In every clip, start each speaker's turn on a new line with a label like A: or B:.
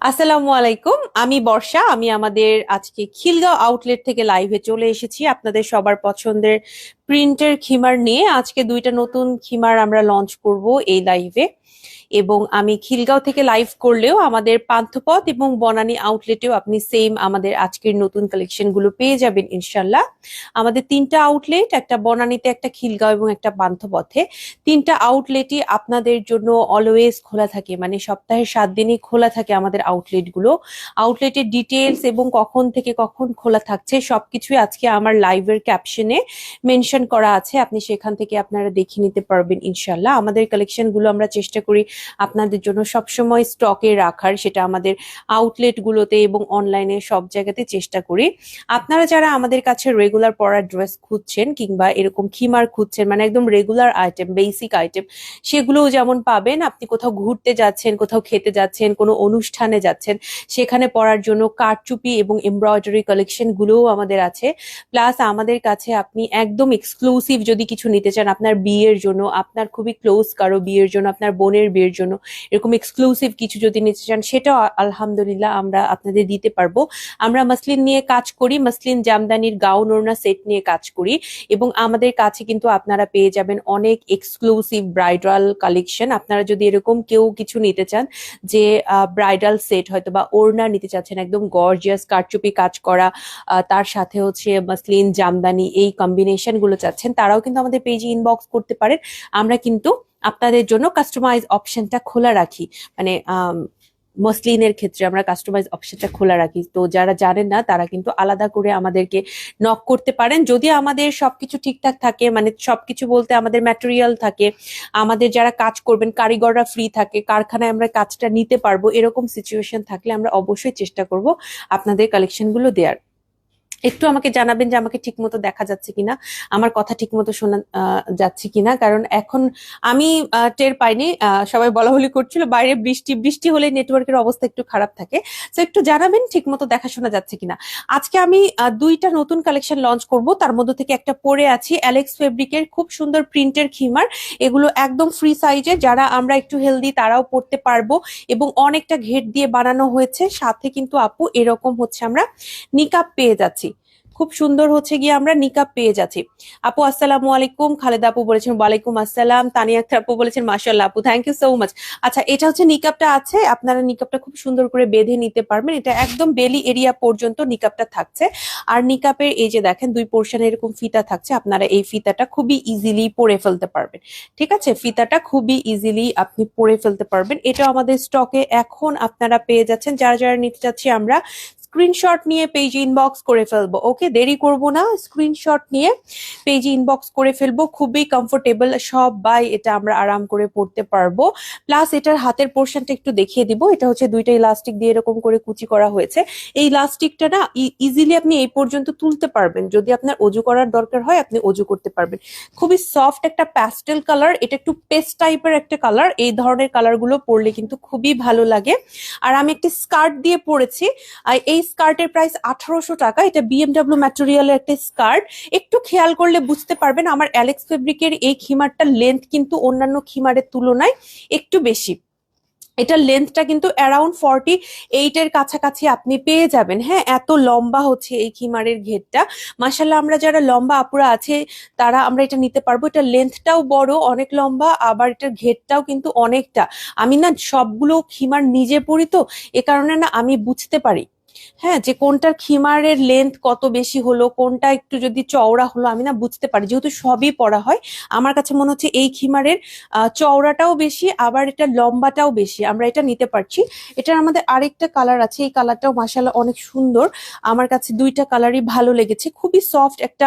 A: আসসালামু আলাইকুম, আমি বর্ষা, আমি আমাদের আজকে খিলগাঁও আউটলেট থেকে লাইভে চলে এসেছি আপনাদের সবার পছন্দের প্রিন্টের খিমার নিয়ে। আজকে দুইটা নতুন খিমার আমরা লঞ্চ করব এই লাইভে এবং আমি খিলগাঁও থেকে লাইভ করলেও আমাদের পান্থপথ এবং বনানী আউটলেটেও আপনি সেম আমাদের আজকের নতুন কালেকশনগুলো পেয়ে যাবেন ইনশাল্লাহ। আমাদের তিনটা আউটলেট একটা বনানীতে, একটা খিলগাঁও এবং একটা পান্থপথে। তিনটা আউটলেটই আপনাদের জন্য অলওয়েজ খোলা থাকে মানে সপ্তাহের সাত দিনই খোলা থাকে আমাদের আউটলেটগুলো। আউটলেটের ডিটেলস এবং কখন থেকে কখন খোলা থাকছে, সবকিছুই আজকে আমার লাইভের ক্যাপশনে মেনশন করা আছে। আপনি সেখান থেকে আপনারা দেখে নিতে পারবেন ইনশাল্লাহ আমাদের কালেকশনগুলো আমরা চেষ্টা করি আপনাদের জন্য সবসময় স্টকে রাখার, সেটা আমাদের আউটলেট গুলোতে এবং অনলাইনে সব জায়গাতে চেষ্টা করি। আপনারা যারা আমাদের কাছে রেগুলার পরার ড্রেস খুঁজছেন কিংবা এরকম খিমার খুঁজছেন মানে একদম রেগুলার আইটেম বেসিক আইটেম সেগুলোও যেমন পাবেন, আপনি কোথাও ঘুরতে যাচ্ছেন, কোথাও খেতে যাচ্ছেন, কোনো অনুষ্ঠানে যাচ্ছেন। সেখানে পরার জন্য কারচুপি এবং এমব্রয়ডারি কালেকশন গুলোও আমাদের আছে। প্লাস আমাদের কাছে আপনি একদম এক্সক্লুসিভ যদি কিছু নিতে চান আপনার বিয়ের জন্য, আপনার খুবই ক্লোজ কারও বিয়ের জন্য, আপনার বোনের বিয়ের জন্য, এরকম এক্সক্লুসিভ কিছু যদি নিতে চান, সেটাও আলহামদুলিল্লাহ আমরা আপনাদের দিতে পারব। আমরা মাসলিন নিয়ে কাজ করি, মাসলিন জামদানির গাউন ওড়না সেট নিয়ে কাজ করি এবং আমাদের কাছে কিন্তু আপনারা পেয়ে যাবেন অনেক এক্সক্লুসিভ ব্রাইডাল কালেকশন আপনারা যদি এরকম কেউ কিছু নিতে চান যে ব্রাইডাল সেট হয়তো বা ওড়না নিতে চাচ্ছেন, একদম গর্জিয়াস কারচুপি কাজ করা তার সাথে হচ্ছে মাসলিন, জামদানি এই কম্বিনেশনগুলো চাচ্ছেন, তারাও কিন্তু আমাদের পেজে ইনবক্স করতে পারেন। আমরা কিন্তু আপনাদের জন্য কাস্টমাইজ অপশনটা খোলা রাখি। মানে মসলিনের ক্ষেত্রে আমরা কাস্টমাইজ অপশনটা খোলা রাখি। তো যারা জানেন না, তারা কিন্তু আলাদা করে আমাদেরকে নক করতে পারেন। যদি আমাদের সবকিছু ঠিকঠাক থাকে মানে সবকিছু বলতে আমাদের ম্যাটেরিয়াল থাকে, আমাদের যারা কাজ করবেন, কারিগররা ফ্রি থাকে, কারখানায় আমরা কাজটা নিতে পারব, এরকম সিচুয়েশন থাকলে আমরা অবশ্যই চেষ্টা করব আপনাদের কালেকশনগুলো দেওয়ার একটু আমাকে জানাবেন যে আমাকে ঠিকমতো দেখা যাচ্ছে কিনা আমার কথা ঠিকমতো শোনা আহ, যাচ্ছে কিনা কারণ এখন আমি টের পাইনি সবাই বলা বলি করছিল বাইরে বৃষ্টি বৃষ্টি হলে নেটওয়ার্কের অবস্থা একটু খারাপ থাকে। তো একটু জানাবেন ঠিক ঠিকমতো দেখাশোনা যাচ্ছে কিনা। আজকে আমি দুইটা নতুন কালেকশন লঞ্চ করব তার মধ্যে থেকে একটা পরে আছি অ্যালেক্স ফেব্রিকের খুব সুন্দর প্রিন্টের খিমার এগুলো একদম ফ্রি সাইজে যারা আমরা একটু হেলদি তারাও পড়তে পারব এবং অনেকটা ঘের দিয়ে বানানো হয়েছে সাথে কিন্তু আপু এরকম হচ্ছে আমরা নিকাপ পেয়ে যাচ্ছি। খুব সুন্দর হচ্ছে গিয়ে আমরা নিকাপ পেয়ে যাচ্ছি। আপু, আসসালামু আলাইকুম। খালেদা আপু বলেছেন, ওয়ালাইকুম আসসালাম। তানিয়া আক্তার আপু বলেছেন মাশাল্লাহ আপু থ্যাংক ইউ সো মাচ আচ্ছা এটা হচ্ছে নিকাপটা আছে, আপনারা নিকাপটা খুব সুন্দর করে বেঁধে নিতে পারবেন। এটা একদম বেলি এরিয়া পর্যন্ত নিকাপটা থাকছে। আর নিকাপের এই যে দেখেন, দুই পোর্শনে এরকম ফিতা থাকছে, আপনারা এই ফিতাটা খুবই ইজিলি পরে ফেলতে পারবেন। ঠিক আছে? ফিতাটা খুবই ইজিলি আপনি পরে ফেলতে পারবেন। এটা আমাদের স্টকে এখন আপনারা পেয়ে যাচ্ছেন। যারা যারা নিতে চাচ্ছি আমরা স্ক্রিনশট নিয়ে পেজ ইনবক্স করে ফেলব। ওকে দেরি করব না স্ক্রিনশট নিয়ে পেজ ইনবক্স করে ফেলব। খুবই কমফোর্টেবল সব বাই এটা আমরা আরাম করে পড়তে পারব। প্লাস এটার হাতের পোর্শনটা একটু দেখিয়ে দিব। এটা হচ্ছে দুইটা ইলাস্টিক দিয়ে এরকম করে কুচি করা হয়েছে। এই ইলাস্টিকটা না ইজিলি আপনি এই পর্যন্ত তুলতে পারবেন। যদি আপনার অজু করার দরকার হয়, আপনি অজু করতে পারবেন। খুবই সফট একটা প্যাস্টেল কালার এটা একটু পেস্ট টাইপের একটা কালার এই ধরনের কালারগুলো পরলে কিন্তু খুবই ভালো লাগে। আর আমি একটি স্কার্ট দিয়ে পরেছি। আর এই স্কার্টের প্রাইস আঠারোশো টাকা। এটা বিএমডাব্লিউ ম্যাটেরিয়ালের একটা স্কার্ট একটু খেয়াল করলে বুঝতে পারবেন, আমার অ্যালেক্স ফেব্রিকের এই খিমারটার লেন্থ কিন্তু অন্যান্য খিমারের তুলনায় একটু বেশি। এটার লেন্থটা কিন্তু অ্যারাউন্ড ফর্টি এইটের কাছাকাছি আপনি পেয়ে যাবেন। হ্যাঁ এত লম্বা হচ্ছে এই খিমারের ঘেরটা। মাসাল্লাহ আমরা যারা লম্বা আপুরা আছে, তারা আমরা এটা নিতে পারব। এটা লেন্থটাও বড়, অনেক লম্বা, আবার এটার ঘেরটাও কিন্তু অনেকটা। আমি না সবগুলো খিমার নিজে পড়ি তো, এ কারণে না আমি বুঝতে পারি। হ্যাঁ যে কোনটার খিমারের লেন্থ কত বেশি হলো, কোনটা একটু যদি চওড়া হলো, আমি না বুঝতে পারি। যেহেতু সবই পড়া হয়, আমার কাছে মনে হচ্ছে এই খিমারের চওড়াটাও বেশি, আবার এটা লম্বাটাও বেশি, আমরা এটা নিতে পারছি। এটার আমাদের আরেকটা কালার আছে, এই কালারটাও মাসাল্লাহ অনেক সুন্দর। আমার কাছে দুইটা কালারই ভালো লেগেছে। খুবই সফট একটা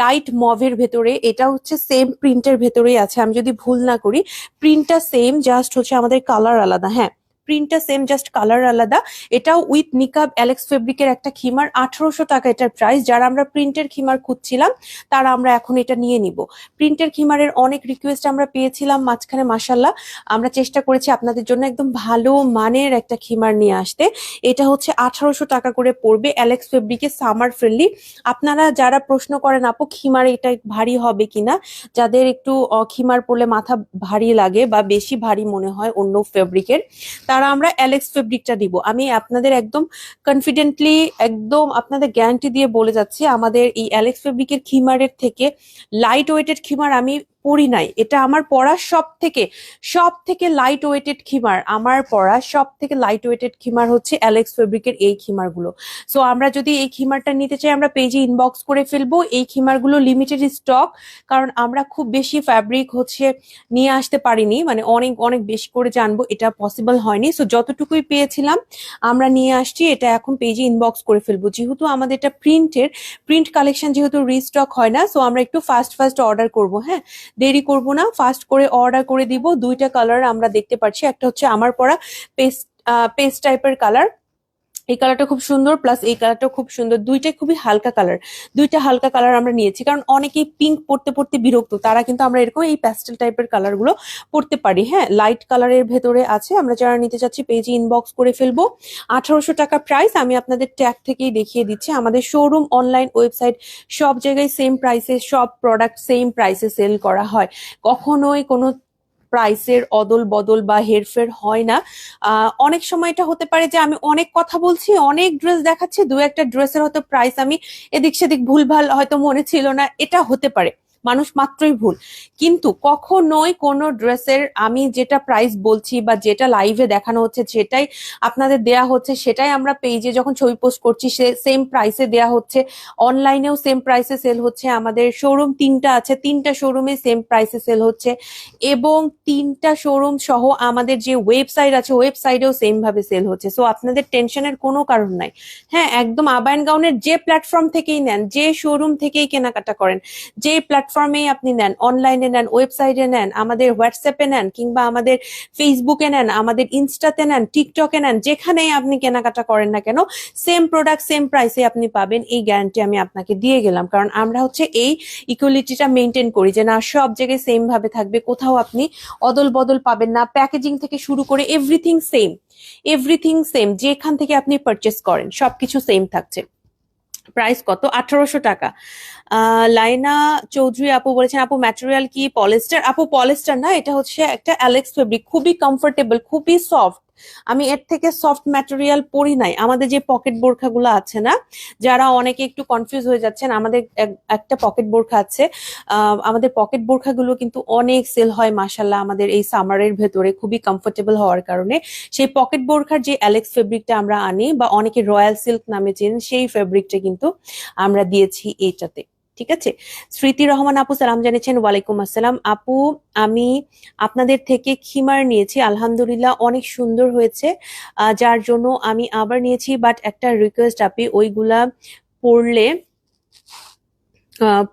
A: লাইট মভের ভেতরে, এটা হচ্ছে সেম প্রিন্টের ভেতরেই আছে। আমি যদি ভুল না করি প্রিন্টটা সেম জাস্ট হচ্ছে আমাদের কালার আলাদা হ্যাঁ। প্রিন্টটা সেম জাস্ট কালার আলাদা। এটাও উইথ নিকাব অ্যালেক্স ফেব্রিকের একটা খিমার, আঠারোশো টাকা এটার প্রাইস যারা আমরা প্রিন্টের খিমার খুঁজছিলাম, তারা আমরা এখন এটা নিয়ে নিব। প্রিন্টের খিমারের অনেক রিকোয়েস্ট আমরা পেয়েছিলাম মাঝখানে মাসাল্লাহ আমরা চেষ্টা করেছি আপনাদের জন্য একদম ভালো মানের একটা খিমার নিয়ে আসতে। এটা হচ্ছে আঠারোশো টাকা করে পড়বে অ্যালেক্স ফেব্রিকের সামার ফ্রেন্ডলি আপনারা যারা প্রশ্ন করেন, আপু, খিমার এটা ভারী হবে কিনা? যাদের একটু খিমার পরলে মাথা ভারী লাগে বা বেশি ভারী মনে হয় অন্য ফেব্রিকের তারা তারা আমরা অ্যালেক্স ফেব্রিকটা দিব। আমি আপনাদের একদম কনফিডেন্টলি একদম আপনাদের গ্যারান্টি দিয়ে বলে যাচ্ছি, আমাদের এই অ্যালেক্স ফেব্রিকের খিমারের থেকে লাইট ওয়েটেড খিমার আমি পরি নাই। এটা আমার পড়া সব থেকে সব থেকে লাইট ওয়েটেড খিমার। আমার পড়া সব থেকে লাইট ওয়েটেড খিমার হচ্ছে অ্যালেক্স ফেব্রিকের এই খিমারগুলো। সো আমরা যদি এই খিমারটা নিতে চাই, আমরা পেজে ইনবক্স করে ফেলব। এই খিমারগুলো লিমিটেড স্টক কারণ আমরা খুব বেশি ফ্যাব্রিক হচ্ছে নিয়ে আসতে পারিনি। মানে অনেক অনেক বেশি করে জানব, এটা পসিবল হয়নি। সো যতটুকুই পেয়েছিলাম, আমরা নিয়ে আসছি। এটা এখন পেজে ইনবক্স করে ফেলব। যেহেতু আমাদের এটা প্রিন্টের প্রিন্ট কালেকশন যেহেতু রিস্টক হয় না সো আমরা একটু ফাস্ট ফাস্ট অর্ডার করব হ্যাঁ? দেরি করব না ফাস্ট করে অর্ডার করে দিব। দুইটা কালার আমরা দেখতে পাচ্ছি একটা হচ্ছে আমার পরা পেস্ট পেস্ট টাইপের কালার এই কালারটা খুব সুন্দর প্লাস এই কালারটা খুব সুন্দর। দুইটাই খুবই হালকা কালার দুইটা হালকা কালার আমরা নিয়েছি, কারণ অনেকেই পিঙ্ক পড়তে পড়তে বিরক্ত, তারা কিন্তু আমরা এরকম এই প্যাস্টেল টাইপের কালারগুলো পড়তে পারি। হ্যাঁ লাইট কালারের ভেতরে আছে, আমরা যারা নিতে চাচ্ছি পেজে ইনবক্স করে ফেলব। আঠারোশো টাকা প্রাইস আমি আপনাদের ট্যাগ থেকেই দেখিয়ে দিচ্ছি। আমাদের শোরুম অনলাইন ওয়েবসাইট সব জায়গায় সেম প্রাইসে সব প্রোডাক্ট সেম প্রাইসে সেল করা হয়। কখনোই কোনো প্রাইসের অদল বদল বা হেরফের হয় না। অনেক সময় এটা হতে পারে যে আমি অনেক কথা বলছি, অনেক ড্রেস দেখাচ্ছি, দু একটা ড্রেসের হয়তো প্রাইস আমি এদিক সেদিক ভুলভাল হয়তো মনে ছিল না, এটা হতে পারে। মানুষ মাত্রই ভুল। কিন্তু কখনোই কোনো ড্রেসের আমি যেটা প্রাইস বলছি বা যেটা লাইভে দেখানো হচ্ছে সেটাই আপনাদের দেয়া হচ্ছে, সেটাই আমরা পেজে যখন ছবি পোস্ট করছি, সে সেম প্রাইসে দেয়া হচ্ছে। অনলাইনেও সেম প্রাইসে সেল হচ্ছে, আমাদের শোরুম তিনটা আছে, তিনটা শোরুমে সেম প্রাইসে সেল হচ্ছে এবং তিনটা শোরুম সহ আমাদের যে ওয়েবসাইট আছে ওয়েবসাইটেও সেম ভাবে সেল হচ্ছে। সো আপনাদের টেনশনের কোনো কারণ নাই। হ্যাঁ একদম আবায়ন গাউনের যে প্ল্যাটফর্ম থেকেই নেন, যে শোরুম থেকেই কেনাকাটা করেন, যে প্ল্যাটফর্মেই আপনি নেন অনলাইনে নেন ওয়েবসাইটে নেন, আমাদের হোয়াটসঅ্যাপে নেন, কিংবা আমাদের ফেসবুকে নেন, আমাদের ইনস্টাতে নেন টিকটকে নেন, যেখানেই আপনি কেনাকাটা করেন না কেন সেম প্রোডাক্ট সেম প্রাইসে আপনি পাবেন, এই গ্যারান্টি আমি আপনাকে দিয়ে গেলাম। কারণ আমরা হচ্ছে এই ইকুয়ালিটিটা মেনটেন করি যে না, সব জায়গায় সেম ভাবে থাকবে, কোথাও আপনি অদল বদল পাবেন না প্যাকেজিং থেকে শুরু করে এভরিথিং সেম এভরিথিং সেম যেখান থেকে আপনি পারচেস করেন, সবকিছু সেম থাকছে। প্রাইস কত? আঠারোশো টাকা। লাইনা চৌধুরী আপু বলেছেন, আপু ম্যাটেরিয়াল কি পলিস্টার আপু পলিস্টার না, এটা হচ্ছে একটা অ্যালেক্স ফেব্রিক খুবই কমফোর্টেবল খুবই সফট আমি এর থেকে সফট ম্যাটেরিয়াল পরি নাই। আমাদের যে পকেট বোরখাগুলো আছে না, যারা অনেকে একটু কনফিউজ হয়ে যাচ্ছেন, আমাদের এক- একটা পকেট বোরখা আছে। আমাদের পকেট বোরখাগুলো কিন্তু অনেক সেল হয় মাসাল্লাহ আমাদের এই সামারের ভেতরে খুবই কমফোর্টেবল হওয়ার কারণে। সেই পকেট বোরখার যে অ্যালেক্স ফেব্রিকটা আমরা আনি, বা অনেকে রয়্যাল সিল্ক নামে চেন সেই ফেব্রিকটা কিন্তু আমরা দিয়েছি এইটাতে ঠিক আছে? স্মৃতি রহমান আপু, সালাম জানিয়েছেন, ওয়ালাইকুম আসসালাম। আপু, আমি আপনাদের থেকে খিমার নিয়েছি। আলহামদুলিল্লাহ অনেক সুন্দর হয়েছে। যার জন্য আমি আবার নিয়েছি বাট একটা রিকোয়েস্ট আপনি ওইগুলা পড়লে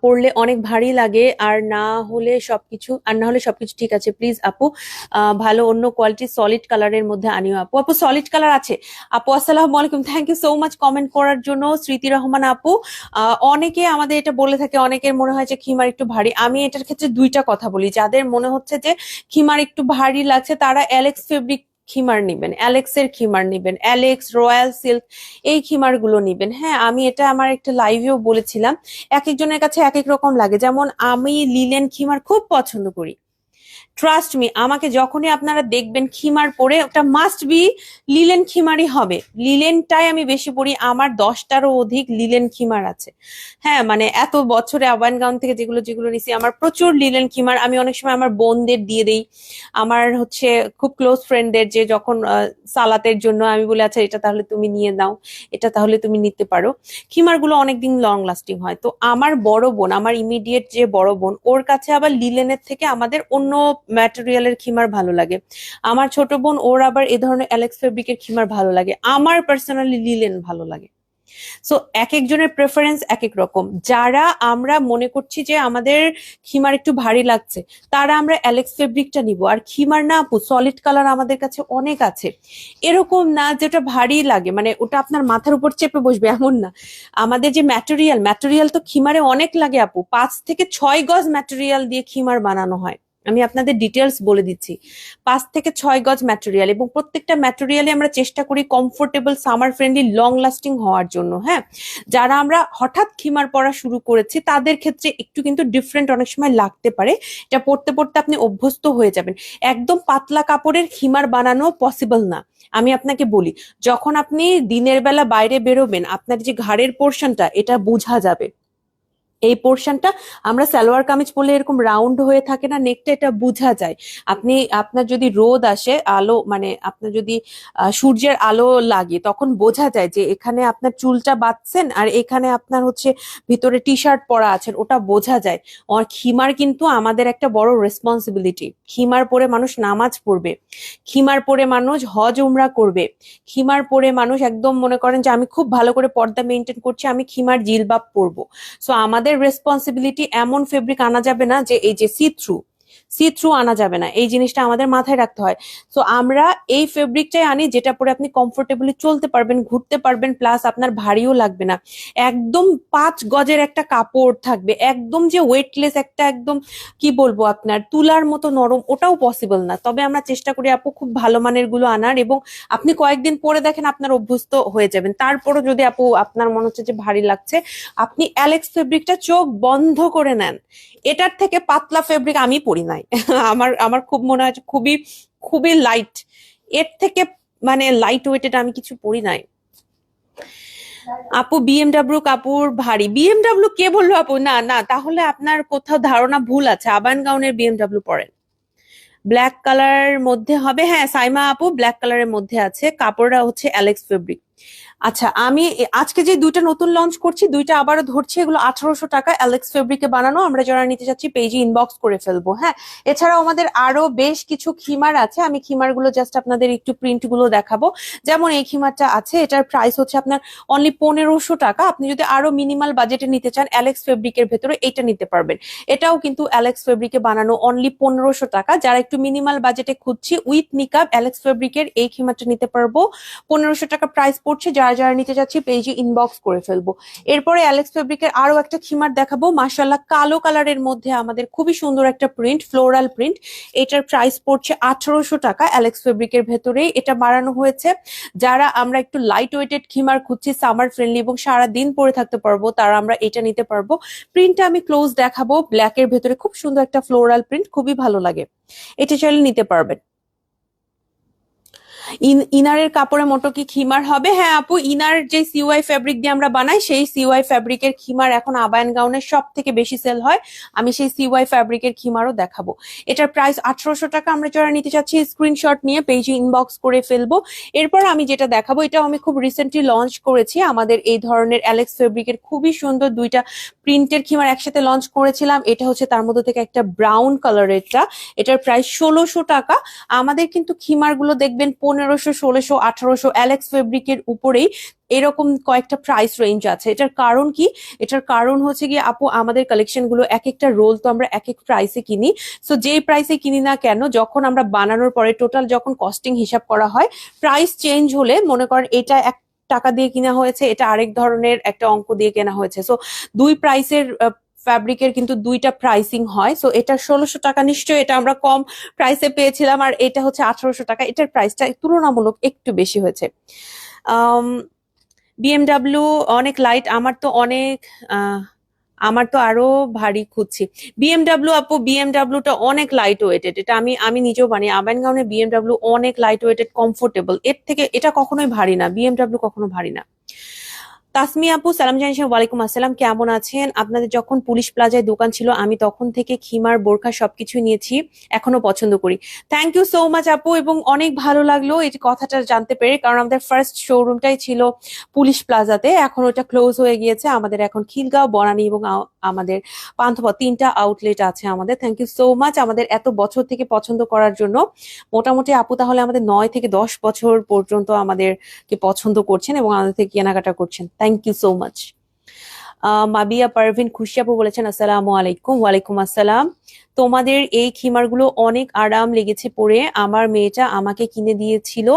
A: পড়লে অনেক ভারী লাগে, আর না হলে সবকিছু, আর না হলে সবকিছু ঠিক আছে। প্লিজ আপু ভালো অন্য কোয়ালিটি সলিড কালারের মধ্যে আনিও আপু। আপু সলিড কালার আছে। আপু, আসসালাম আলাইকুম। Thank you so much comment করার জন্য, স্মৃতি রহমান আপু। অনেকে আমাদের এটা বলে থাকে, অনেকের মনে হয় যে খিমার একটু ভারী। আমি এটার ক্ষেত্রে দুইটা কথা বলি। যাদের মনে হচ্ছে যে খিমার একটু ভারী লাগছে, তারা অ্যালেক্স ফেব্রিক খিমার নিবেন, অ্যালেক্সের খিমার নিবেন, অ্যালেক্স, রয়্যাল সিল্ক, এই খিমারগুলো নিবেন। হ্যাঁ আমি এটা আমার একটা লাইভেও বলেছিলাম, এক একজনের কাছে এক এক রকম লাগে। যেমন আমি লিলেন খিমার খুব পছন্দ করি। ট্রাস্ট মি আমাকে যখনই আপনারা দেখবেন খিমার পরে, ওটা মাস্ট বি লিলেন খিমারই হবে। লিলেনটাই আমি বেশি পড়ি, আমার দশটারও অধিক লিলেন খিমার আছে। হ্যাঁ মানে এত বছরে আবান গাউন থেকে যেগুলো যেগুলো নিছি, আমার প্রচুর লিলেন খিমার। আমি অনেক সময় আমার বোনদের দিয়ে দিই। আমার হচ্ছে খুব ক্লোজ ফ্রেন্ডদের যে যখন সালাতের জন্য আমি বলে আচ্ছা এটা তাহলে তুমি নিয়ে নাও, এটা তাহলে তুমি নিতে পারো। খিমারগুলো অনেকদিন লং লাস্টিং হয়। তো আমার বড় বোন, আমার ইমিডিয়েট যে বড় বোন, ওর কাছে আবার লিলেনের থেকে আমাদের অন্য ম্যাটেরিয়ালের খিমার ভালো লাগে। আমার ছোট বোন, ওর আবার এ ধরনের অ্যালেক্স ফেব্রিকের খিমার ভালো লাগে। আমার পার্সোনালি লিলেন ভালো লাগে। সো এক একজনের প্রেফারেন্স এক এক রকম। যারা আমরা মনে করছি যে আমাদের খিমার একটু ভারী লাগছে, তারা আমরা অ্যালেক্স ফেব্রিকটা নিব। আর খিমার না আপু সলিড কালার আমাদের কাছে অনেক আছে। এরকম না যেটা ভারী লাগে মানে ওটা আপনার মাথার উপর চেপে বসবে, এমন না। আমাদের যে ম্যাটেরিয়াল ম্যাটেরিয়াল তো খিমারে অনেক লাগে আপু। পাঁচ থেকে ছয় গজ ম্যাটেরিয়াল দিয়ে খিমার বানানো হয়। আমি আপনাদের ডিটেলস বলে দিচ্ছি। পাঁচ থেকে ছয় গজ ম্যাটেরিয়াল এবং প্রত্যেকটা ম্যাটেরিয়ালে আমরা চেষ্টা করি comfortable summer friendly long lasting হওয়ার জন্য হ্যাঁ? যারা আমরা হঠাৎ খিমার পরা শুরু করেছি, তাদের ক্ষেত্রে একটু কিন্তু ডিফারেন্ট অনেক সময় লাগতে পারে। এটা পড়তে পড়তে আপনি অভ্যস্ত হয়ে যাবেন। একদম পাতলা কাপড়ের খিমার বানানো পসিবল না। আমি আপনাকে বলি, যখন আপনি দিনের বেলা বাইরে বেরোবেন, আপনার যে ঘাড়ের পোর্শনটা এটা বোঝা যাবে। এই পোর্শনটা আমরা সালোয়ার কামিজ পরলে এরকম রাউন্ড হয়ে থাকে না নেকটা এটা বোঝা যায়। আপনি, আপনার যদি রোদ আসে, আলো মানে আপনার যদি সূর্যের আলো লাগে, তখন বোঝা যায় যে এখানে আপনার চুলটা বাঁধছেন আর এখানে আপনার হচ্ছে ভিতরে টি শার্ট পরা আছেন, ওটা বোঝা যায়। আর খিমার কিন্তু আমাদের একটা বড় রেসপন্সিবিলিটি খিমার পরে মানুষ নামাজ পড়বে। খিমার পরে মানুষ হজ উমরা করবে। খিমার পরে মানুষ একদম মনে করেন যে, আমি খুব ভালো করে পর্দা মেনটেন করছি, আমি খিমার জিলবাব পরবো। সো আমাদের রেসপন্সিবিলিটি এমন ফেব্রিক আনা যাবে না যে এই যে সি থ্রু সি থ্রু আনা যাবে না। এই জিনিসটা আমাদের মাথায় রাখতে হয়। সো আমরা এই ফেব্রিকটাই আনি যেটা পরে আপনি কমফোর্টেবলি চলতে পারবেন, ঘুরতে পারবেন প্লাস আপনার ভারীও লাগবে না। একদম পাঁচ গজের একটা কাপড় থাকবে, একদম যে ওয়েটলেস একটা একদম, কি বলব আপনার, তুলার মতো নরম, ওটাও পসিবল না। তবে আমরা চেষ্টা করি আপু খুব ভালো মানেরগুলো আনার এবং আপনি কয়েকদিন পরে দেখেন আপনার অভ্যস্ত হয়ে যাবেন। তারপরও যদি আপু আপনার মনে হচ্ছে যে ভারী লাগছে, আপনি অ্যালেক্স ফেব্রিকটা চোখ বন্ধ করে নেন। এটার থেকে পাতলা ফেব্রিক আমি পরি নাই। আমার আমার খুব মনে হয় খুবই খুবই লাইটের থেকে মানে লাইট ওয়েটেড আমি কিছু পড়ি নাই। আপু বিএমডাব্লিউ কাপড় ভারী। বিএমডাব্লিউ কে বলল আপু? না না, তাহলে আপনার কোথাও ধারণা ভুল আছে। আবান গাউনের বিএমডাব্লিউ পরেন। ব্ল্যাক কালার মধ্যে হবে। হ্যাঁ সাইমা আপু, ব্ল্যাক কালারের মধ্যে আছে। কাপড়টা হচ্ছে অ্যালেক্স ফেব্রিক আচ্ছা আমি আজকে যে দুইটা নতুন লঞ্চ করছি, দুইটা আবারও ধরছি, এগুলো আঠারোশো টাকা অ্যালেক্স ফেব্রিকে বানানো, আমরা যারা নিতে চাচ্ছি পেজে ইনবক্স করে ফেলব হ্যাঁ? এছাড়াও আমাদের আরও বেশ কিছু খিমার আছে, আমি খিমারগুলো জাস্ট আপনাদের একটু প্রিন্টগুলো দেখাবো। যেমন এই খিমারটা আছে, এটার প্রাইস হচ্ছে আপনার অনলি পনেরোশো টাকা, আপনি যদি আরও মিনিমাল বাজেটে নিতে চান অ্যালেক্স ফেব্রিকের ভেতরে এটা নিতে পারবেন। এটাও কিন্তু অ্যালেক্স ফেব্রিকে বানানো অনলি পনেরোশো টাকা, যারা একটু মিনিমাল বাজেটে খুঁজছি উইথ নিকাব অ্যালেক্স ফেব্রিকের এই খিমারটা নিতে পারব। পনেরোশো টাকা প্রাইস পড়ছে, যারা যারা নিতে যাচ্ছি পেজে ইনবক্স করে ফেলব। এরপরে অ্যালেক্স ফেব্রিকের আরও একটা খিমার দেখাবো। মার্শাল্লাহ কালো কালারের মধ্যে আমাদের খুবই সুন্দর একটা প্রিন্ট ফ্লোরাল প্রিন্ট এটার প্রাইস পড়ছে আঠারোশো টাকা অ্যালেক্স ফেব্রিকের ভেতরেই এটা বাড়ানো হয়েছে। যারা আমরা একটু লাইট ওয়েটেড খিমার খুঁজছি সামার ফ্রেন্ডলি এবং সারা দিন পরে থাকতে পারব, তারা আমরা এটা নিতে পারব। প্রিন্টটা আমি ক্লোজ দেখাবো। ব্ল্যাকের ভেতরে খুব সুন্দর একটা ফ্লোরাল প্রিন্ট খুবই ভালো লাগে। এটা চাইলে নিতে পারবেন। ইনারের কাপড়ে মোটো কি খিমার হবে? হ্যাঁ আপু, ইনার যে সিওয়াই ফ্যাব্রিক দিয়ে আমরা বানাই, সেই সিওয়াই ফ্যাব্রিকের খিমার এখন আবায়ন গাউনের সব থেকে বেশি সেল হয়। আমি সেই সিওয়াই ফ্যাব্রিকের খিমারও দেখাবো। এটার প্রাইস আঠারোশো টাকা আমরা যারা নিতে চাচ্ছি স্ক্রিনশট নিয়ে পেজে ইনবক্স করে ফেলব। এরপর আমি যেটা দেখাবো, এটাও আমি খুব রিসেন্টলি লঞ্চ করেছি। আমাদের এই ধরনের অ্যালেক্স ফেব্রিকের খুবই সুন্দর দুইটা প্রিন্টের খিমার একসাথে লঞ্চ করেছিলাম। এটা হচ্ছে তার মধ্যে থেকে একটা ব্রাউন কালারেরটা এটার প্রাইস ষোলোশো টাকা। আমাদের কিন্তু খিমারগুলো দেখবেন পনেরোশো, ষোলোশো, আঠারোশো অ্যালেক্স ফেব্রিকের উপরেই এরকম কয়েকটা প্রাইস রেঞ্জ আছে। এটার কারণ কি? এটার কারণ হচ্ছে গিয়ে আপু, আমাদের কালেকশনগুলো এক একটা রোল তো আমরা এক এক প্রাইসে কিনি। সো যেই প্রাইসে কিনি না কেন, যখন আমরা বানানোর পরে টোটাল যখন কস্টিং হিসাব করা হয় প্রাইস চেঞ্জ হলে মনে করেন এটা এক টাকা দিয়ে কিনা হয়েছে, এটা আরেক ধরনের একটা অঙ্ক দিয়ে কেনা হয়েছে। সো দুই প্রাইসের ফ্যাব্রিকের কিন্তু দুইটা প্রাইসিং হয়। সো এটা ষোলোশো টাকা, নিশ্চয়ই এটা আমরা কম প্রাইসে পেয়েছিলাম, আর এটা হচ্ছে আঠারোশো টাকা। এটার প্রাইসটা তুলনামূলক একটু বেশি হয়েছে। বিএমডাব্লিউ অনেক লাইট আমার তো অনেক আমার তো আরও ভারী খুঁজছি। বিএমডাব্লিউ আপু বিএমডাব্লিউটা অনেক লাইট ওয়েটেড এটা আমি আমি নিজেও বানি আবান গাউনের বিএমডাব্লিউ অনেক লাইট ওয়েটেড কমফোর্টেবল এর থেকে এটা কখনোই ভারী না বিএমডাব্লিউ কখনো ভারী না। তাসমি আপু, সালাম জানিয়েছেন ওয়ালাইকুম আসসালাম। কেমন আছেন? আপনাদের যখন পুলিশ প্লাজায় দোকান ছিল, আমি তখন থেকে খিমার, বোরখা সবকিছু নিয়েছি, এখনও পছন্দ করি। থ্যাংক ইউ সো মাচ আপু, এবং অনেক ভালো লাগল এই কথাটা জানতে পেরে, কারণ আমাদের ফার্স্ট শোরুমটাই ছিল পুলিশ প্লাজাতে। এখন ওটা ক্লোজ হয়ে গিয়েছে। আমাদের এখন খিলগাঁও, বনানি এবং আমাদের পান্থপথ তিনটা আউটলেট আছে আমাদের। থ্যাংক ইউ সো মাচ আমাদের এত বছর থেকে পছন্দ করার জন্য। মোটামুটি আপু তাহলে আমাদের নয় থেকে দশ বছর পর্যন্ত আমাদেরকে পছন্দ করছেন এবং আমাদের থেকে কেনাকাটা করছেন। Thank you so much Mabia Parvin Khushi আপু বলেছেন, আসসালামু আলাইকুম, ওয়ালাইকুম আসসালাম। তোমাদের এই খিমারগুলো অনেক আরাম লেগেছে পরে। আমার মেয়েটা আমাকে কিনে দিয়েছিল।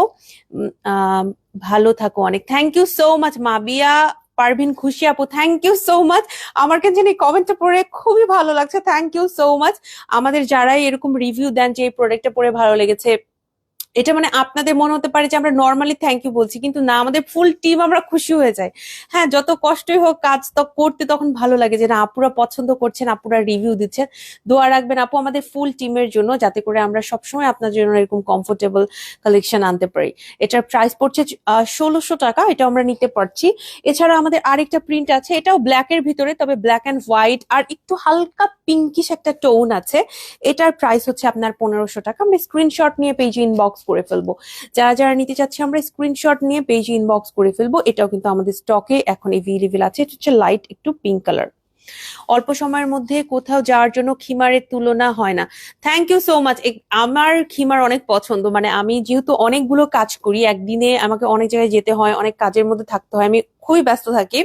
A: ভালো থাকো অনেক। Thank you so much Mabia. Parvin Khushi আপু থ্যাংক ইউ সো মাচ আমার কাছে এই কমেন্টটা পড়ে খুবই ভালো লাগছে থ্যাংক ইউ সো মাচ আমাদের যারাই এরকম রিভিউ দেন যে এই প্রোডাক্টটা পড়ে ভালো লেগেছে এটা মানে আপনাদের মনে হতে পারে যে আমরা নর্মালি থ্যাংক ইউ বলছি, কিন্তু না, আমাদের ফুল টিম আমরা খুশি হয়ে যাই। হ্যাঁ যত কষ্টই হোক কাজ তো করতে তখন ভালো লাগে যে না, আপুরা পছন্দ করছেন, আপুরা রিভিউ দিচ্ছেন। দোয়া রাখবেন আপু আমাদের ফুল টিমের জন্য, যাতে করে আমরা সবসময় আপনার জন্য এরকম কমফোর্টেবল কালেকশন আনতে পারি। এটার প্রাইস পড়ছে ষোলোশো টাকা, এটা আমরা নিতে পারছি। এছাড়া আমাদের আরেকটা প্রিন্ট আছে, এটাও ব্ল্যাক এর ভিতরে, তবে ব্ল্যাক অ্যান্ড হোয়াইট আর একটু হালকা পিঙ্কিশ একটা টোন আছে। এটার প্রাইস হচ্ছে আপনার পনেরোশো টাকা। আমরা স্ক্রিনশট নিয়ে পেজে ইনবক্স করে ফেলব। যারা যারা নিতে চাচ্ছে, আমরা স্ক্রিনশট নিয়ে পেজে ইনবক্স করে ফেলব। এটাও কিন্তু আমাদের স্টকে এখন এভেলেবেল আছে। এটা হচ্ছে লাইট একটু পিঙ্ক কালার অল্প সময়ের মধ্যে কোথাও যাওয়ার জন্য খিমারের তুলনা হয় না। থ্যাংক ইউ সো মাচ আমার খিমার অনেক পছন্দ। মানে আমি যেহেতু অনেকগুলো কাজ করি, একদিনে আমাকে অনেক জায়গায় যেতে হয়, অনেক কাজের মধ্যে থাকতে হয়, আমি খুবই ব্যস্ত থাকি।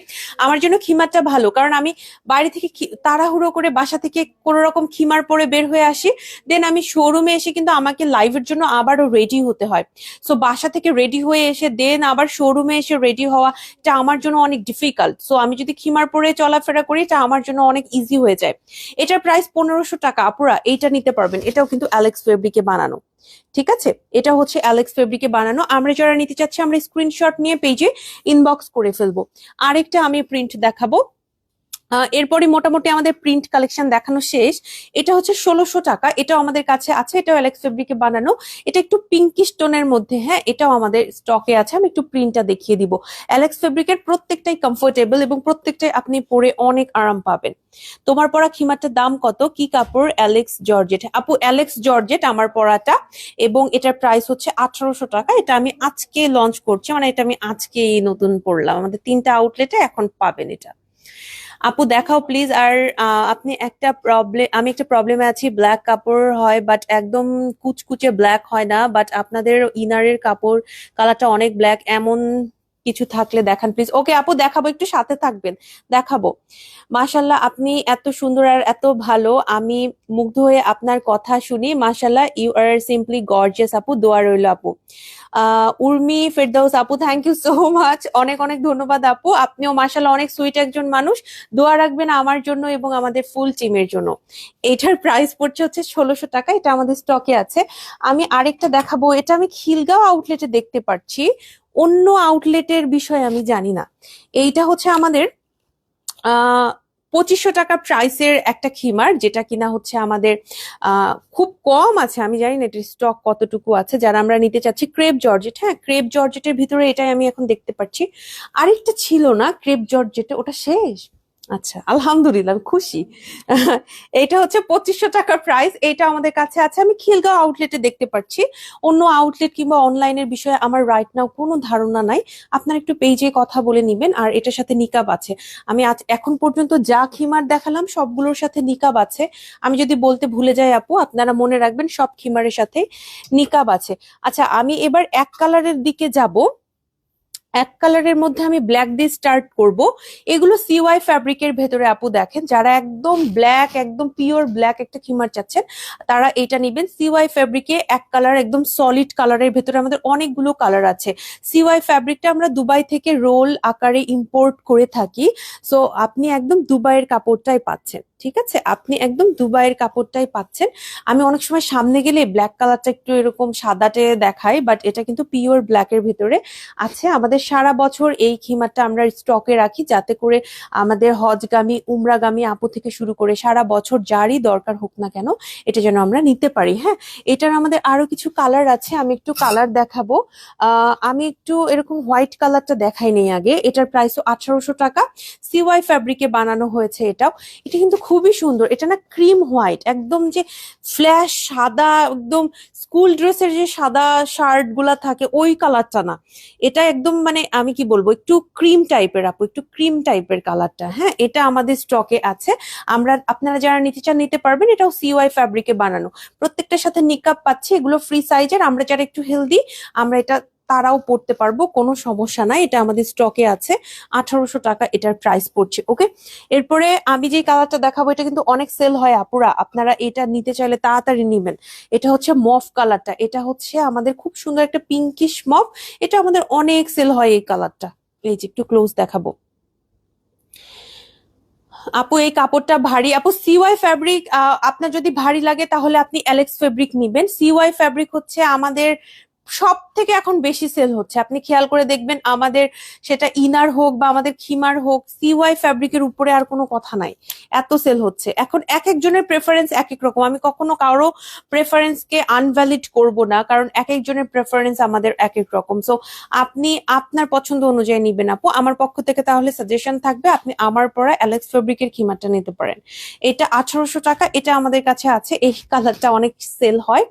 A: আমার জন্য খিমারটা ভালো, কারণ আমি বাইরে থেকে তাড়াহুড়ো করে বাসা থেকে কোনো রকম খিমার পরে বের হয়ে আসি। দেন আমি শোরুমে এসে কিন্তু আমাকে লাইভের জন্য আবারও রেডি হতে হয়। সো বাসা থেকে রেডি হয়ে এসে দেন আবার শোরুমে এসে রেডি হওয়া, এটা আমার জন্য অনেক ডিফিকাল্ট সো আমি যদি খিমার পরে চলাফেরা করি, এটা আমার জন্য অনেক ইজি হয়ে যায়। এটার প্রাইস পনেরোশো টাকা, আপুরা, এইটা নিতে পারবেন। এটাও কিন্তু অ্যালেক্স ফেব্রিকে বানানো। ঠিক আছে? এটা হচ্ছে অ্যালেক্স ফেব্রিকে বানানো। আমরা যারা নিতে চাচ্ছি, আমরা স্ক্রিনশট নিয়ে পেজে ইনবক্স করে ফেলব। আরেকটা আমি প্রিন্ট দেখাবো। এরপরে মোটামুটি আমাদের প্রিন্ট কালেকশন দেখানো শেষ। এটা হচ্ছে ষোলোশো টাকা। এটাও আমাদের কাছে আছে, এটাও অ্যালেক্স ফেব্রিকে বানানো। এটা একটু পিঙ্কিশ টোনের মধ্যে হ্যাঁ এটাও আমাদের স্টকে আছে। আমি একটু প্রিন্টটা দেখিয়ে দিব। অ্যালেক্স ফেব্রিকের প্রত্যেকটাই কমফোর্টেবল এবং প্রত্যেকটাই আপনি পরে অনেক আরাম পাবেন। তোমার পরা খিমারটার দাম কত? কি কাপড়? অ্যালেক্স জর্জেট আপু অ্যালেক্স জর্জেট আমার পরাটা এবং এটার প্রাইস হচ্ছে আঠারোশো টাকা। এটা আমি আজকে লঞ্চ করছি। মানে এটা আমি আজকে নতুন পড়লাম আমাদের তিনটা আউটলেটে এখন পাবেন এটা। আপু দেখাও প্লিজ আর আপনি একটা প্রবলেম আমি একটা প্রবলেমে আছি ব্ল্যাক কাপড় হয় বাট একদম কুচকুচে ব্ল্যাক হয় না বাট আপনাদের ইনারের কাপড় কালারটা অনেক ব্ল্যাক এমন কিছু থাকলে দেখান প্লিজ ওকে, আপু, দেখাবো, একটু সাথে থাকবেন। দেখাবো। মাশাল্লাহ আপনি এত সুন্দর আর এত ভালো। আমি মুগ্ধ হয়ে আপনার কথা শুনি। মাশাল্লাহ ইউ আর সিম্পলি গর্জিয়াস আপু। দোয়া রইল, আপু। উর্মি ফেরদাউস, আপু থ্যাংক ইউ সো মাচ অনেক অনেক ধন্যবাদ, আপু। আপনিও মাশাল্লাহ অনেক সুইট একজন মানুষ। দোয়া রাখবেন আমার জন্য এবং আমাদের ফুল টিমের জন্য। এটার প্রাইস পড়ছে হচ্ছে ষোলোশো টাকা। এটা আমাদের স্টকে আছে। আমি আরেকটা দেখাবো। এটা আমি খিলগাঁও আউটলেটে দেখতে পাচ্ছি অন্য আউটলেটের বিষয়ে আমি জানি না। এইটা হচ্ছে আমাদের পঁচিশশো টাকা প্রাইসের একটা খিমার, যেটা কিনা হচ্ছে আমাদের খুব কম আছে। আমি জানি না এটার স্টক কতটুকু আছে। যারা আমরা নিতে চাচ্ছি ক্রেপ জর্জেট হ্যাঁ ক্রেপ জর্জেটের ভিতরে এটাই আমি এখন দেখতে পাচ্ছি। আরেকটা ছিল না ক্রেপ জর্জেটে ওটা শেষ? আচ্ছা আলহামদুলিল্লাহ খুশি। এটা হচ্ছে পঁচিশশো টাকার প্রাইস এটা আমাদের কাছে আছে। আমি খিলগাঁও আউটলেটে দেখতে পাচ্ছি। অন্য আউটলেট কিংবা অনলাইনের বিষয়ে আমার রাইট নাও কোনো ধারণা নাই। আপনার একটু পেজে কথা বলে নিবেন, আর এটার সাথে নিকাব আছে। আমি আজ, এখন পর্যন্ত যা খিমার দেখালাম, সবগুলোর সাথে নিকাব আছে। আমি যদি বলতে ভুলে যাই আপু, আপনারা মনে রাখবেন, সব খিমারের সাথে নিকাব আছে। আচ্ছা আমি এবার এক কালারের দিকে যাব। এক কালারের মধ্যে আমি ব্ল্যাক দিয়ে স্টার্ট করব। এগুলো সিওয়াই ফ্যাব্রিকের ভেতরে আপু দেখেন, যারা একদম ব্ল্যাক একদম পিওর ব্ল্যাক একটা খিমার চাচ্ছেন, তারা এটা নেবেন। সিওয়াই ফ্যাব্রিকে এক কালার, একদম সলিড কালারের ভেতরে আমাদের অনেকগুলো কালার আছে। সিওয়াই ফ্যাব্রিকটা আমরা দুবাই থেকে রোল আকারে ইম্পোর্ট করে থাকি। সো আপনি একদম দুবাইয়ের কাপড়টাই পাচ্ছেন। ঠিক আছে? আপনি একদম দুবাইয়ের কাপড়টাই পাচ্ছেন। আমি অনেক সময় সামনে গেলে ব্ল্যাক কালারটা একটু এরকম সাদাটে দেখাই বাট এটা কিন্তু পিওর ব্ল্যাকের ভিতরে আছে। আমাদের সারা বছর এই খিমারটা আমরা স্টকে রাখি যাতে করে আমাদের হজগামী, উমরাগামী আপু থেকে শুরু করে সারা বছর যারই দরকার হোক না কেন, এটা যেন আমরা নিতে পারি হ্যাঁ? এটার আমাদের আরও কিছু কালার আছে, আমি একটু কালার দেখাবো। আমি একটু এরকম হোয়াইট কালারটা দেখাই নেই আগে। এটার প্রাইসও আঠারোশো টাকা। সিওয়াই ফ্যাব্রিকে বানানো হয়েছে এটাও। এটা কিন্তু খুবই সুন্দর। এটা না ক্রিম হোয়াইট একদম যে ফ্ল্যাশ সাদা, একদম স্কুল ড্রেসের যে সাদা শার্টগুলা থাকে, ওই কালারটা না। এটা একদম মানে আমি কি বলব, একটু ক্রিম টাইপের আপু, একটু ক্রিম টাইপের কালারটা হ্যাঁ? এটা আমাদের স্টকে আছে। আমরা, আপনারা যারা নিতে চান, নিতে পারবেন। এটাও সিওয়াই ফ্যাব্রিকে বানানো। প্রত্যেকটার সাথে নিকাপ পাচ্ছি, এগুলো ফ্রি সাইজের আমরা যারা একটু হেলদি আমরা এটা তারাও পড়তে পারব, কোনো সমস্যা নাই, এটা আমাদের স্টকে আছে, আঠারোশো টাকা এটার প্রাইস পড়ছে ওকে এরপরে আমি যে কালারটা দেখাবো, এটা কিন্তু অনেক সেল হয় আপুরা, আপনারা এটা নিতে চাইলে তাড়াতাড়ি নেবেন। এটা হচ্ছে মফ কালারটা এটা হচ্ছে আমাদের খুব সুন্দর একটা পিঙ্কিশ মফ এটা আমাদের অনেক সেল হয় এই কালারটা এই যে একটু ক্লোজ দেখাবো। আপু, এই কাপড়টা ভারী, আপু সিওয়াই ফ্যাব্রিক আপনার যদি ভারী লাগে তাহলে আপনি অ্যালেক্স ফেব্রিক নিবেন। সিওয়াই ফ্যাব্রিক হচ্ছে আমাদের সব থেকে এখন বেশি সেল হচ্ছে। আপনি খেয়াল করে দেখবেন আমাদের সেটা ইনার হোক বা আমাদের খিমার হোক সিওয়াই ফ্যাব্রিকের উপরে আর কোনো কথা নাই। এত সেল হচ্ছে। এখন এক একজনের প্রেফারেন্স এক এক রকম। আমি কখনো কারও প্রেফারেন্সকে আনভ্যালিড করব না, কারণ এক একজনের প্রেফারেন্স আমাদের এক এক রকম। সো আপনি আপনার পছন্দ অনুযায়ী নিবেন আপু। আমার পক্ষ থেকে তাহলে সাজেশন থাকবে, আপনি আমার পরা অ্যালেক্স ফেব্রিকের খিমারটা নিতে পারেন। এটা আঠারোশো টাকা, এটা আমাদের কাছে আছে। এই কালারটা অনেক সেল হয়।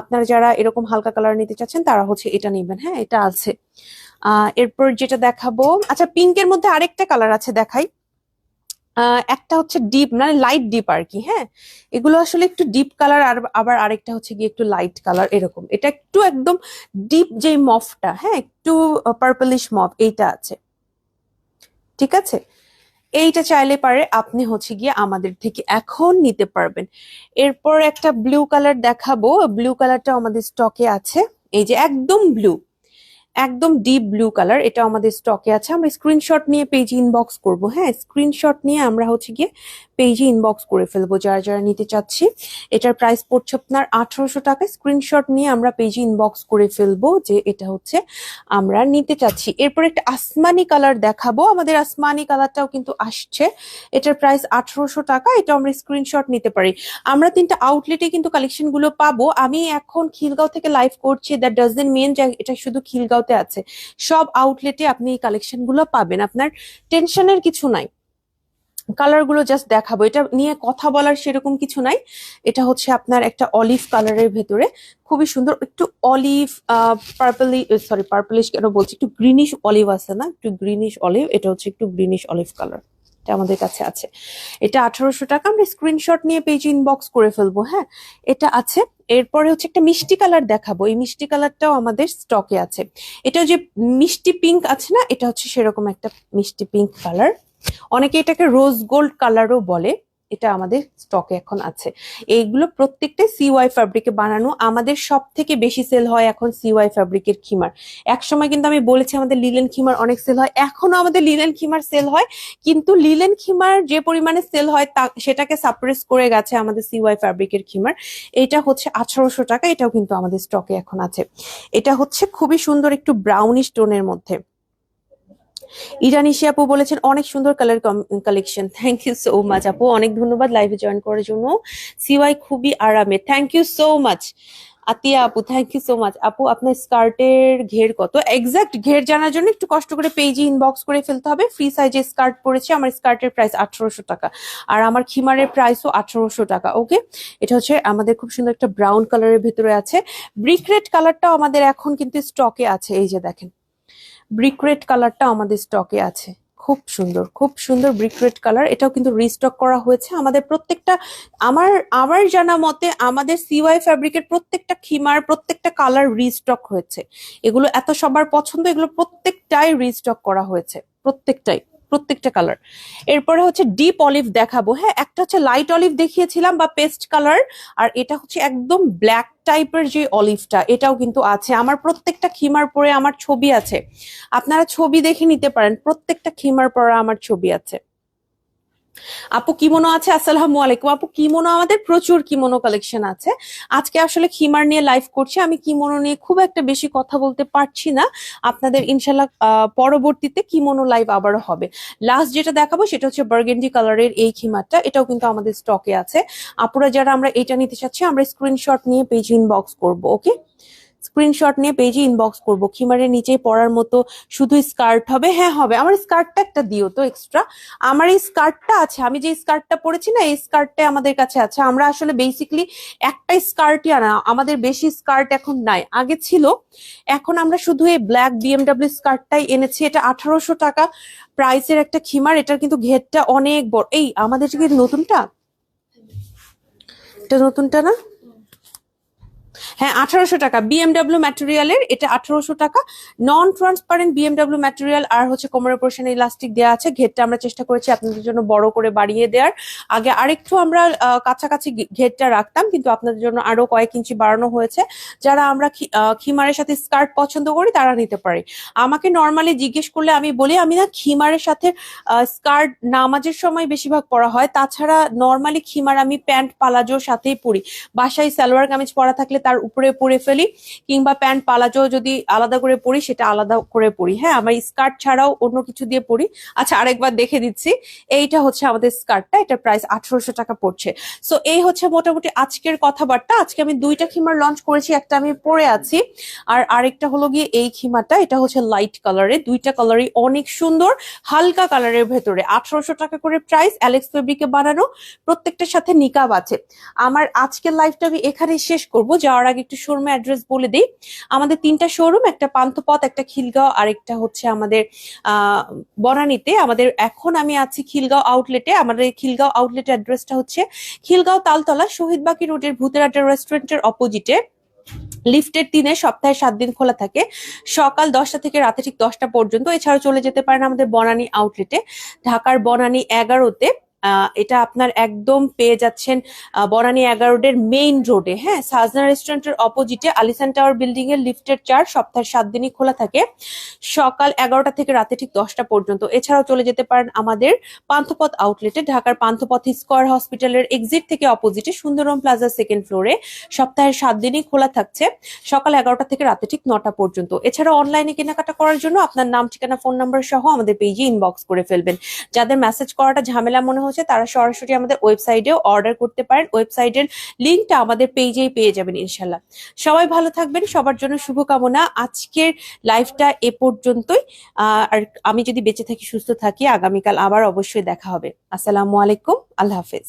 A: আপনারা যারা এরকম হালকা কালার নিতে চাচ্ছেন, তারা হচ্ছে এটা নেবেন। হ্যাঁ এটা আছে। এরপর যেটা দেখাবো আচ্ছা পিঙ্কের মধ্যে আরেকটা কালার আছে দেখাই। একটা হচ্ছে ডিপ মানে লাইট ডিপ আর কি হ্যাঁ? এগুলো আসলে একটু ডিপ কালার আর আবার আরেকটা হচ্ছে গিয়ে একটু লাইট কালার এরকম। এটা একটু একদম ডিপ যে মফটা হ্যাঁ একটু পার্পলিশ মফ, এইটা আছে। ঠিক আছে? এইটা চাইলে পারে আপনি হচ্ছে গিয়ে আমাদের থেকে এখন নিতে পারবেন। এরপর একটা ব্লু কালার দেখাবো। ব্লু কালারটা আমাদের স্টকে আছে। এই যে একদম ব্লু একদম ডিপ ব্লু কালার এটা আমাদের স্টকে আছে। আমরা স্ক্রিনশট নিয়ে পেজে ইনবক্স করব হ্যাঁ? স্ক্রিনশট নিয়ে আমরা হচ্ছে গিয়ে পেজে ইনবক্স করে ফেলব, যারা যারা নিতে চাচ্ছি। এটার প্রাইস পড়ছে আপনার আঠারোশো টাকা স্ক্রিনশট নিয়ে আমরা পেজে ইনবক্স করে ফেলব যে এটা হচ্ছে আমরা নিতে চাচ্ছি। এরপর একটা আসমানি কালার দেখাবো। আমাদের আসমানি কালারটাও কিন্তু আসছে। এটার প্রাইস আঠারোশো টাকা এটা আমরা স্ক্রিনশট নিতে পারি। আমরা তিনটা আউটলেটে কিন্তু কালেকশনগুলো পাবো। আমি এখন খিলগাঁও থেকে লাইভ করছি। দ্যাট ডাজেন্ট মিন এটা শুধু খিলগাঁওতে আছে। সব আউটলেটে আপনি এই কালেকশনগুলো পাবেন। আপনার টেনশনের কিছু নাই। কালারগুলো জাস্ট দেখাবো। এটা নিয়ে কথা বলার সেরকম কিছু নাই। এটা হচ্ছে আপনার একটা অলিভ কালারের ভেতরে। খুবই সুন্দর। একটু অলিভ পার্পলি সরি পার্পলিশ কেন বলছি? একটু গ্রিনিশ অলিভ আছে না? একটু গ্রিনিশ অলিভ এটা হচ্ছে একটু গ্রিনিশ অলিভ কালার এটা আমাদের কাছে আছে। এটা আঠারোশো টাকা, আমরা স্ক্রিনশট নিয়ে পেজ ইনবক্স করে ফেলব হ্যাঁ? এটা আছে। এরপরে হচ্ছে একটা মিষ্টি কালার দেখাবো। এই মিষ্টি কালারটাও আমাদের স্টকে আছে। এটা যে মিষ্টি পিঙ্ক আছে না, এটা হচ্ছে সেরকম একটা মিষ্টি পিঙ্ক কালার। অনেকে এটাকে রোজ গোল্ড কালারও বলে। এটা আমাদের স্টকে এখন আছে। এইগুলো প্রত্যেকটাই সিওয়াই ফ্যাব্রিকে বানানো। আমাদের সব থেকে বেশি সেল হয় এখন সিওয়াই ফ্যাব্রিকের খিমার। এক সময় কিন্তু আমি বলেছি আমাদের লিলেন খিমার অনেক সেল হয়। এখনও আমাদের লিলেন খিমার সেল হয়। কিন্তু লিলেন খিমার যে পরিমাণে সেল হয় তা সেটাকে সাপ্রেস করে গেছে আমাদের সিওয়াই ফ্যাব্রিকের খিমার। এটা হচ্ছে আঠারোশো টাকা। এটাও কিন্তু আমাদের স্টকে এখন আছে। এটা হচ্ছে খুবই সুন্দর একটু ব্রাউনিশ টোনের মধ্যে। ইরানিশি আপু বলেছেন, অনেক সুন্দর colour collection thank you so much আপু। অনেক ধন্যবাদ লাইভে জয়েন করার জন্য। সিওয়াই খুবই আরামে। Thank you so much Atia আপু থ্যাংক ইউ সো মাচ আপু, আপনার স্কার্টের ঘের কত? এক্সাক্ট ঘের জানার জন্য একটু কষ্ট করে পেজে ইনবক্স করে ফেলতে হবে। ফ্রি সাইজে স্কার্ট পরেছে, আমার স্কার্টের প্রাইস আঠারোশো টাকা। আর আমার খিমারের প্রাইসও আঠারোশো টাকা ওকে এটা হচ্ছে আমাদের খুব সুন্দর একটা ব্রাউন কালারের ভেতরে আছে। ব্রিক রেড কালারটাও আমাদের এখন কিন্তু স্টকে আছে। এই যে দেখেন। ব্রিক রেড কালারটা আমাদের স্টকে আছে। খুব সুন্দর খুব সুন্দর ব্রিক রেড কালার এটাও কিন্তু রিস্টক করা হয়েছে। আমাদের প্রত্যেকটা, আমার আমার জানা মতে আমাদের সিওয়াই ফ্যাব্রিকের প্রত্যেকটা খিমার, প্রত্যেকটা কালার রিস্টক হয়েছে। এগুলো এত সবার পছন্দ, এগুলো প্রত্যেকটাই রিস্টক করা হয়েছে। প্রত্যেকটাই। প্রত্যেকটা কালার এরপরে হচ্ছে ডিপ অলিভ দেখাবো। হ্যাঁ একটা হচ্ছে লাইট অলিভ দেখিয়েছিলাম বা পেস্ট কালার আর এটা হচ্ছে একদম ব্ল্যাক টাইপের যে অলিভটা এটাও কিন্তু আছে। আমার প্রত্যেকটা খিমার পরে আমার ছবি আছে। আপনারা ছবি দেখে নিতে পারেন, প্রত্যেকটা খিমার পরে আমার ছবি আছে। আপু কিমোনো আছে? আসসালামু আলাইকুম। আপু কিমোনো আমাদের প্রচুর কিমোনো কালেকশন আছে? আজকে আসলে খিমার নিয়ে লাইভ করছি। আমি কিমোনো নিয়ে খুব একটা বেশি কথা বলতে পারছি না। আপনাদের ইনশাল্লাহ পরবর্তীতে কিমোনো লাইভ আবারও হবে। লাস্ট যেটা দেখাবো সেটা হচ্ছে বার্গেন্ডি কালারের এই খিমারটা। এটাও কিন্তু আমাদের স্টকে আছে। আপুরা, যারা আমরা এটা নিতে চাচ্ছি, আমরা স্ক্রিনশট নিয়ে পেজ ইনবক্স করব ওকে স্ক্রিনশট নিয়ে পেজে ইনবক্স করব। খিমারের নিচে পরার মতো শুধু স্কার্ট হবে? হ্যাঁ হবে। আমার স্কার্টটা একটা দিও তো এক্সট্রা আমার এই স্কার্টটা আছে। আমি যে স্কার্টটা পরেছি না, এই স্কার্টটা আমাদের কাছে আছে। আমরা আসলে বেসিকলি একটা স্কার্টই আনা। আমাদের বেশি স্কার্ট এখন নাই। আগে ছিল, এখন আমরা শুধু এই ব্ল্যাক বিএমডাব্লিউ স্কার্টটাই এনেছি। এটা আঠারোশো টাকা প্রাইসের একটা খিমার। এটার কিন্তু ঘেরটা অনেক বড়। এই, আমাদের নতুনটা? এটা নতুনটা না? হ্যাঁ আঠারোশো টাকা। বিএমডাব্লিউ ম্যাটেরিয়ালের এটা আঠারোশো টাকা। নন ট্রান্সপারেন্ট বিএমডাব্লিউ ম্যাটেরিয়াল আর হচ্ছে কোমরের পোর্শনে ইলাস্টিক দেওয়া আছে। ঘেরটা আমরা চেষ্টা করেছি আপনাদের জন্য বড় করে বাড়িয়ে দেওয়ার আগে আরেকটু আমরা কাছাকাছি ঘেরটা রাখতাম, কিন্তু আপনাদের জন্য আরও কয়েক ইঞ্চি বাড়ানো হয়েছে। যারা আমরা খিমারের সাথে স্কার্ট পছন্দ করি, তারা নিতে পারে। আমাকে নর্মালি জিজ্ঞেস করলে আমি বলি, আমি না খিমারের সাথে স্কার্ট নামাজের সময় বেশিরভাগ পরা হয়। তাছাড়া নর্মালি খিমার আমি প্যান্ট, পালাজোর সাথেই পরি। বাসায় সালোয়ার কামিজ পরা থাকলে তার উপরে পরে ফেলি, কিংবা প্যান্ট পালাজো যদি আলাদা করে পরি, সেটা আলাদা করে পরি। হ্যাঁ আমার স্কার্ট ছাড়াও অন্য কিছু দিয়ে পরি। আচ্ছা আরেকবার দেখে দিচ্ছি। এইটা হচ্ছে আমাদের স্কার্টটা, এটা প্রাইস আঠারোশো টাকা পড়ছে। সো এই হচ্ছে মোটামুটি আজকের কথাবার্তা। আজকে আমি দুইটা খিমার লঞ্চ করেছি, একটা আমি পরে আছি। আর আরেকটা হলো গিয়ে এই খিমাটা এটা হচ্ছে লাইট কালারে দুইটা কালারই অনেক সুন্দর, হালকা কালারের ভেতরে। আঠারোশো টাকা করে প্রাইস অ্যালেক্স ফেব্রিকে বানানো। প্রত্যেকটার সাথে নিকাব আছে। আমার আজকের লাইফটা আমি এখানে শেষ করব। যাওয়ার আগে একটু শোরুমে অ্যাড্রেস বলে দিই। আমাদের তিনটা শোরুম একটা পান্থপথ, একটা খিলগাঁও আর একটা হচ্ছে আমাদের বনানীতে। আমাদের এখন আমি আছি খিলগাঁও আউটলেটে আমাদের খিলগাঁও আউটলেট অ্যাড্রেসটা হচ্ছে খিলগাঁও তালতলা শহীদবাকি রোডের ভূতের আড্ডা রেস্টুরেন্টের অপোজিটে লিফটের দিনে সপ্তাহে সাত দিন খোলা থাকে। সকাল দশটা থেকে রাতে ঠিক দশটা পর্যন্ত। এছাড়াও চলে যেতে পারেন আমাদের বনানী আউটলেটে ঢাকার বনানী এগারোতে। এটা আপনার একদম পেয়ে যাচ্ছেন বনানী এগারোডের মেইন রোডে হ্যাঁ সাজনা রেস্টুরেন্টের অপোজিটে আলিসান টাওয়ার বিল্ডিং এর লিফটের চার সপ্তাহে সাত দিনই খোলা থাকে। সকাল এগারোটা থেকে রাতে ঠিক দশটা পর্যন্ত। এছাড়াও চলে যেতে পারেন আমাদের পান্থপথ আউটলেটে ঢাকার পান্থপথ স্কোয়ার হসপিটালের এক্সিট থেকে অপোজিটে সুন্দরম প্লাজা সেকেন্ড ফ্লোরে সপ্তাহের সাত দিনই খোলা থাকছে, সকাল এগারোটা থেকে রাতে ঠিক নটা পর্যন্ত। এছাড়া অনলাইনে কেনাকাটা করার জন্য আপনার নাম, ঠিকানা ফোন নাম্বার সহ আমাদের পেজে ইনবক্স করে ফেলবেন। যাদের মেসেজ করাটা ঝামেলা মনে হচ্ছে তারা সরাসরি আমাদের ওয়েবসাইটেও অর্ডার করতে পারেন। ওয়েবসাইটের লিঙ্কটা আমাদের পেজেই পেয়ে যাবেন ইনশাল্লাহ সবাই ভালো থাকবেন, সবার জন্য শুভকামনা। আজকের লাইফটা এ পর্যন্তই। আর আমি যদি বেঁচে থাকি, সুস্থ থাকি, আগামীকাল আবার অবশ্যই দেখা হবে। আসসালামু আলাইকুম, আল্লাহ হাফেজ।